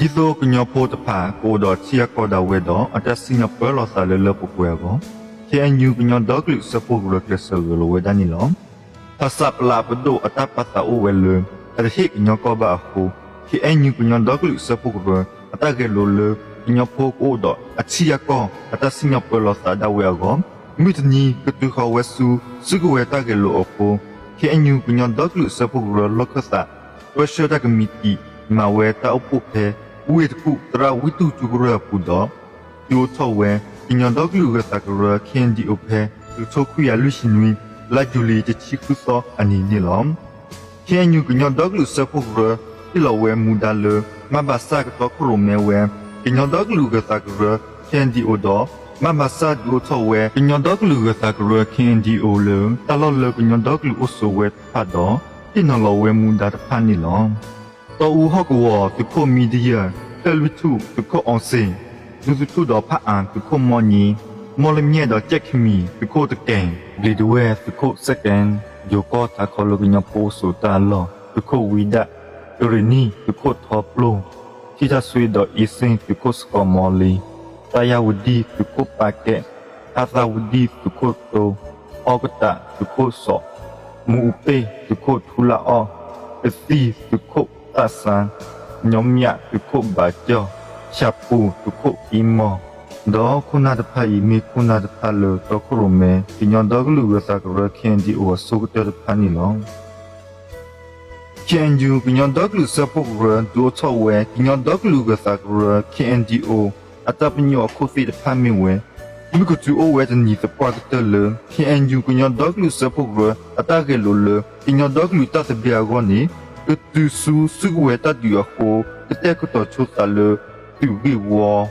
ဒီဆိုကညဖိုတဖာကိုတော့ချီယကောဒါဝဲတော့အတက်စင်ပလောစာလေလပကွယ်ကောချေညူကညဒေါကလုစပုရကလဆလဝဲဒနီလောသစပလာပဒိုအတပတာအိုဝဲလအရဟိကညကောဘာခုချေညူကညဒေါကလုစပုရအတကဲလိုလညဖိုကိုတော့အချီယကောအတက်စင်ပလောစာဒါဝဲကောမိတနီကတူခဝဲဆူစုကဝဲတကဲလိုအခုချေညူကညဒေါကလုစပုရလောကစာဝဲရှဒကမီတီမဝဲတာအပုဖဲ ဝိတခုတရာဝိတုကျူရပူတော့ယိုထောဝဲညညတော့ကလူကတကရခင်ဒီအဖဲသူချိုခွေရလူရှင်ဝီလာဂျူလီတချီခုစောအနီနီလောမ်ခင်ညူကညတော့ကလူစပုရဒီလောဝဲမူဒါလမဘာစာကတော့ခရုမဲဝဲညတော့ကလူကတကရခင်ဒီအိုတော့မမဆာဒူထောဝဲညတော့ကလူကတကရခင်ဒီအိုလတလောလညတော့ကလူအဆိုဝဲဖတ်တော့ဒီနော်လောဝဲမူဒါတဖာနီလောမ် တော်ဦးဟော့ကောတခုမီဒီယာတယ်ဝီတူတခုအောင်စင်လူစုတူတော့ဖတ်အန်တခုမော်နီမော်လမြဲတော့ချက်ခမီတခုတကင်ဘလီဒဝဲတခုစကန်ယိုကောတာခေါ်လို့ညပိုဆိုတာလောတခုဝီဒဒရနီတခုထောပလိုချီတာဆွေတော့အစင်တခုစကောမော်လီတာယာဝဒီတခုပါကဲအာသာဝဒီတခုတော့အောကတာတခုဆောမူပေတခုထူလာအောအစီတခု တဆန်ညောမြတုခုဘာကျော်ချပူတုခုအီမောဒေါခုနာတဖာဤမီခုနာတဖာလောတခုရမေညောဒေါကလူရစာကရခင်ဒီအိုဆုကတဖာနီလောခင်ဂျူညောဒေါကလူစပုရဒိုချဝဲညောဒေါကလူကစာကရခင်ဒီအိုအတပညောခုစီတဖာမီဝဲဒီကတူအိုဝဲတနီတပွားတလခင်ဂျူညောဒေါကလူစပုရအတကဲလိုလညောဒေါကလူတတ်ပြာဂောနီ que tu sous ce que tu as dû avoir, peut-être que tu as chose à le, tu veux voir.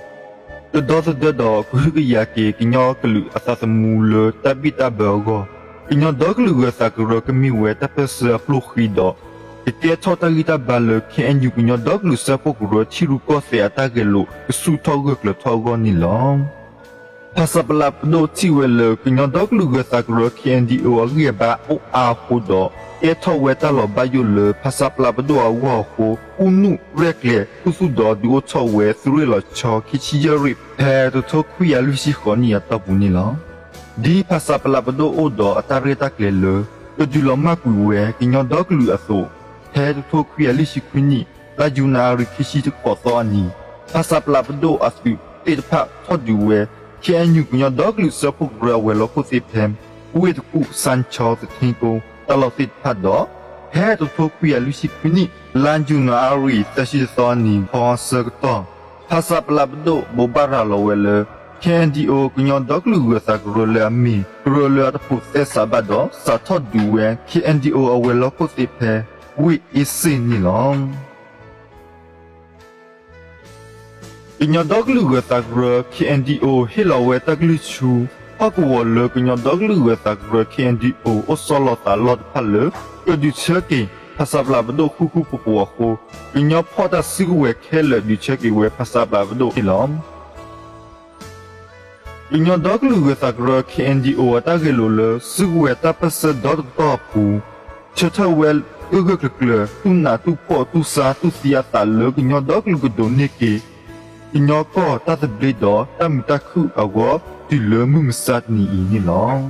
De dans ce dedans, que tu y a qui, qui n'y a que le, à ça se moule, t'habites à burger. Il n'y a donc le reste que le, que mi ouais, t'as fait ça, florida. Et t'es tout à l'ita balle, qui est du, qu'il y a donc le sapo que le, tu le corps fait attaquer l'eau, que sous toi, que le toi, ni l'homme. ဖဆပလပ်ဒိုတီဝဲလကညဒေါကလူကသကရခင်ဒီအိုရီဘာအိုအာခုဒအထဝဲတလဘယုလဖဆပလပ်ဒိုဝါခုဥနုရက်လေကုစုဒဒီအိုချဝဲသရလချောခိချီယရိအဲဒိုခွေရလူစီခေါနီယတပူနီလောဒီဖဆပလပ်ဒိုအိုဒအတရတက်လေလဒူလမကူဝဲကညဒေါကလူအဆိုဟဲဒိုခွေရလူစီခွနီလာဂျူနာရိခိချီတကောသောနီဖဆပလပ်ဒိုအစပီတေတဖတ်ထော်ဒူဝဲ Can you go dog lu sa pu gra we lo ko si phem with ku san chaw the thing ko ta lo sit phat do he to phu ku ya lu si ku ni lan ju na ari ta shi so ni pho sa to ha sa pla do bo ba ra lo we le can di o ku dog lu sa gro le mi gro le ta pu se sa ba do sa tho du we can di o a we lo ko si phe we is sin ni long ပ ညာဒေါကလူဝတကရ KNDO ဟီလောဝတကလူချူအကူဝလပညာဒေါကလူဝတကရ KNDO အစလတာလော့ဖလကဒီချက်ကေဖဆပ်လာဘဒိုခုခုပပဝခုပညာဖောတာစီဝဲခဲလဒီချက်ကေဝဲဖဆပ်လာဘဒိုဟီလောမ်ပညာဒေါကလူဝတကရ KNDO တကလူလစီဝဲတပစဒေါတ်တော့ပူချက်ထဝဲဥဂကကလတူနာတူပေါ်တူစာတူစီယာတလကညဒေါကလူကဒိုနေကေ inyo ko ta the blade do tam ta khu awo ti le mu msat ni ni long